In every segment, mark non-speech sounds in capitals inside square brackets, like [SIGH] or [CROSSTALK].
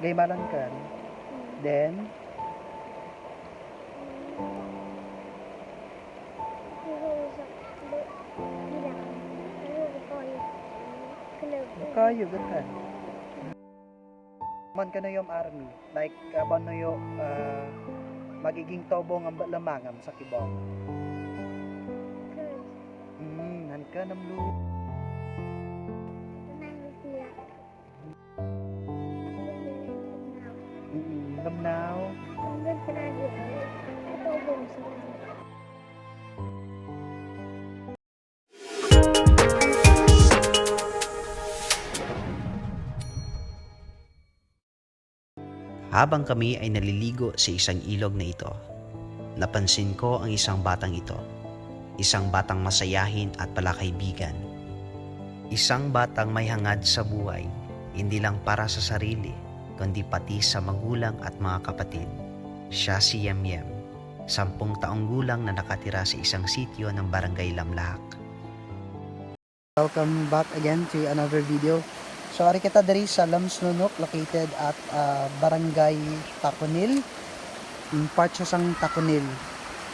Gaymalan kan. Then, kayo gatan. Man ka na yung army. Like, kaban na yung ah, magiging tobong ang lamangam sa kibong. Hmm, nan ka namlu. Namnaw. Habang kami ay naliligo sa isang ilog na ito, napansin ko ang isang batang ito. Isang batang masayahin at palakaibigan. Isang batang may hangad sa buhay, hindi lang para sa sarili, kundi pati sa magulang at mga kapatid. Siya si Yem Yem, sampung taong gulang na nakatira sa isang sityo ng barangay Lamlahak. Welcome back again to another video. So, ari kita diri sa Lamsnunok located at ah, Barangay Taconil. Part siya sang Taconil.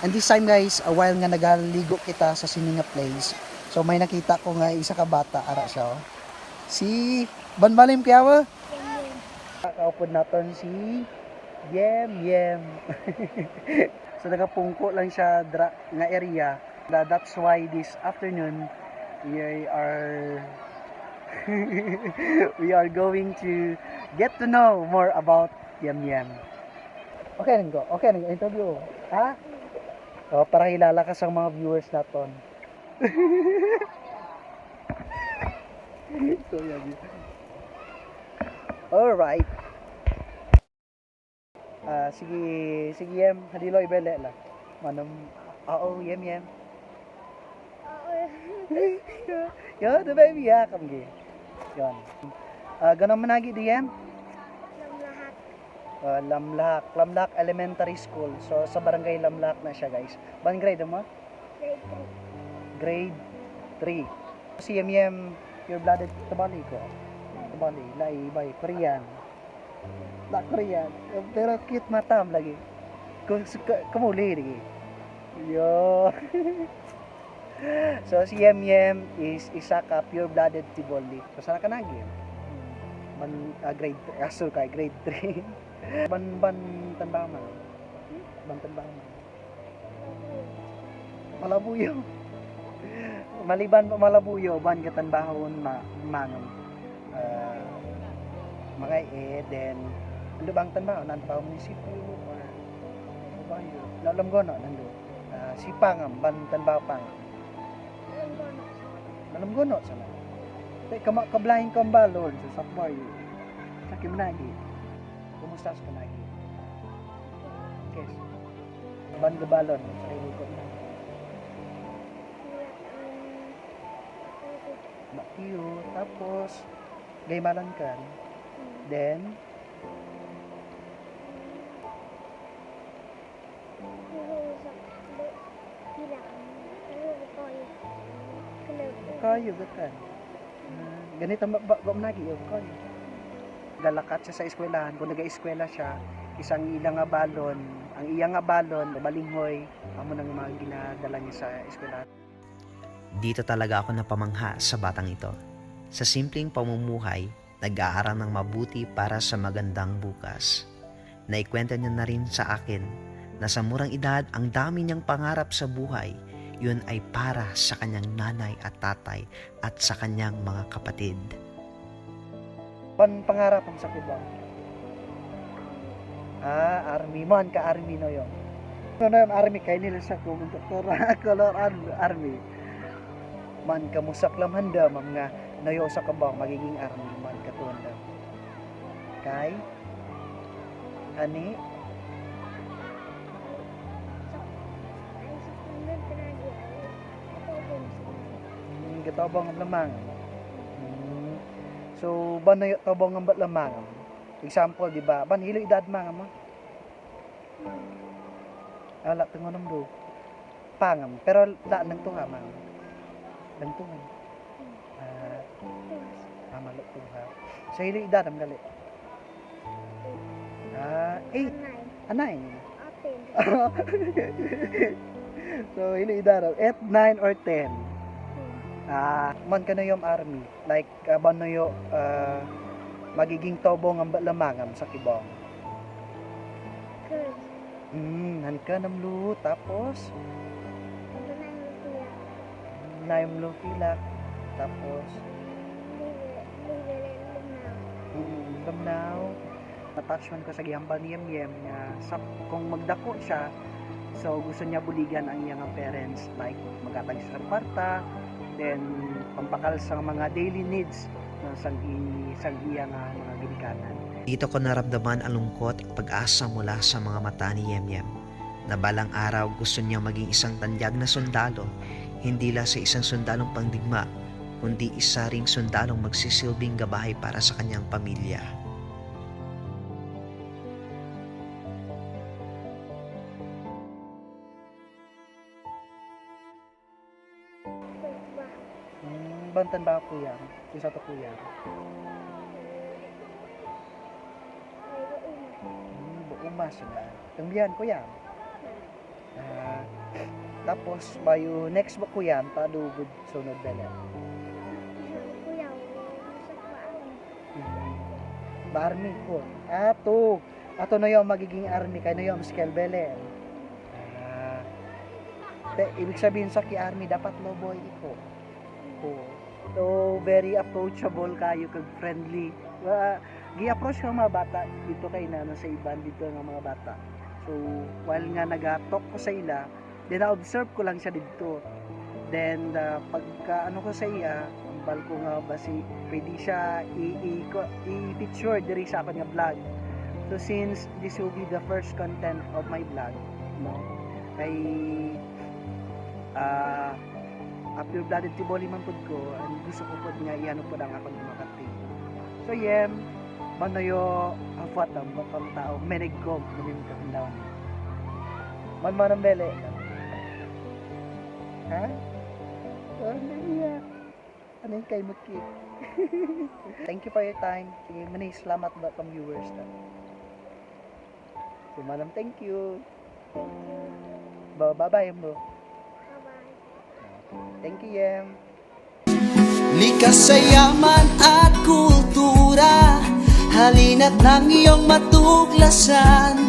And this time guys, a while nga nagaligo kita sa Sininga Place. So may nakita ko nga isa ka bata ara siya. oh. Si Banbalim Piawa. Kaupod naton si Yem Yem. [LAUGHS] so nagapungko lang siya dra, nga area. Tha- That's why this afternoon we are [LAUGHS] we are going to get to know more about Yem Yem. Okay nang. Okay nang interview. Ha? O, para hilala ka sa mga viewers naton. [LAUGHS] so, yan. Alright. Sige, sige Yem, hadilo ibele la. Manam, oo, Yem Yem. [LAUGHS] Yo, the baby ya kam gi. Yan. Ah, ganun managi di Yem. Uh, Lamlak, Lamlak Elementary School. So sa barangay Lamlak na siya, guys. Ban grade mo? Grade 3. Si Yem your blooded tabali ko. Tabali, lai bay Korean. La Korean. Pero cute matam lagi. Kung kamuli lagi. Yo. [LAUGHS] so si Yem Yem is isa ka pure blooded Tiboli. So sana ka nagi. Ban ah, grade 3, aso kay grade 3. [LAUGHS] ban ban tanbama. Ban tanbama. Malabuyo. [LAUGHS] Maliban pa malabuyo, ban ka tanbahon ma mangam. Uh, mga eh, then ano bang tanbahon? Nantaw munisipyo or ano ba yun? Lalam ko no, nando. Uh, si Pangam, ban tanbaw pang. Alam ko no, sana. Tay kama kablahin ko ang balon sa sakbay. Sa kimnagi. Kumusta sa kanagi? Kes. Ban ga balon sa iliko na. Bakiyo, tapos gaymalan kan. Then kayo gatan. Uh, ganito ba ba, ba nagi yo kayo. Galakat siya sa eskwelahan, kung naga-eskwela siya, isang ilang nga balon, ang iyang nga balon, balinghoy, amo nang mga ginadala niya sa eskwelahan. Dito talaga ako napamangha sa batang ito. Sa simpleng pamumuhay, nag-aaral ng mabuti para sa magandang bukas. Naikwenta niya na rin sa akin na sa murang edad ang dami niyang pangarap sa buhay, yun ay para sa kanyang nanay at tatay at sa kanyang mga kapatid. Pan pangarap ang sakit ba? Ah, army man ka army no yon. No no army kay nila sa kung doktor [LAUGHS] color army. Man ka musak lam handa mga nayo sa kabang magiging army man ka tuanda. Kay ani mm, gatabang ang lamang. Mm. So ban nayo tabang ang lamang. Example, di ba? Ban hilo edad mga mo. Ala tungo nang do. Pangam, pero la nang tunga mang. Nang tunga. Ah, tama lo tunga. Sa hilo edad am gali. Eight. Anay. Ah, so, ini idaraw. Eight, nine, or ten. Ah, man ka yung army. Like, uh, ban na yung ah, magiging tobong ang lamangam sa kibong. Good. Hmm, han ka nam lu. Tapos, Ano na yung siya? nayam lu pilak. Tapos, mm, lamnaw. Attachment ko sa gihambal ni Yem Yem nga sa, kung magdako siya, so gusto niya buligan ang iyang parents like magatag sa kwarta, then pampakal sa mga daily needs no, sang, i, sang iya nga mga ginikanan. Dito ko naramdaman ang lungkot at pag-asa mula sa mga mata ni Yemyem na balang araw gusto niyang maging isang tanyag na sundalo, hindi lang sa isang sundalong pangdigma, kundi isa ring sundalong magsisilbing gabahay para sa kanyang pamilya. Ba? Hmm, bantan ba ako yan? Isa to. May uuma. Hmm, buumas na. Tumbiyan ko yan. Ah, tapos, bayo next book ko yan, padugod sunod belen. Barmi ko. Ato. Ato na yung magiging army kay na yung skill belen. Ah. Te, ibig sabihin sa ki army dapat loboy iko. Ko. So very approachable kayo kag friendly. Uh, gi-approach ka mga bata dito kay na sa iban dito nga mga bata. So while nga nagatok ko sa ila, then na-observe ko lang siya dito. Then uh, pagka ano ko sa iya, bal ko nga ba si pwede siya i- i- ko- i-picture diri sa akin nga vlog. So since this will be the first content of my vlog, no, kay ah after blooded tiboli man pud ko, and gusto ko pud nga iano pud ang akong mga. So yem, manayo ang batang tao, menig ko, manin ka. Man man ang bele. Ha? Oh, naiyak. Ano yung kay Muki? [LAUGHS] Thank you for your time. Sige, manay salamat ba pang viewers na. So, manam, thank you. Bye-bye mo. Bye-bye. Thank you, Yem. Likas sa yaman at kultura Halina't ng iyong matuklasan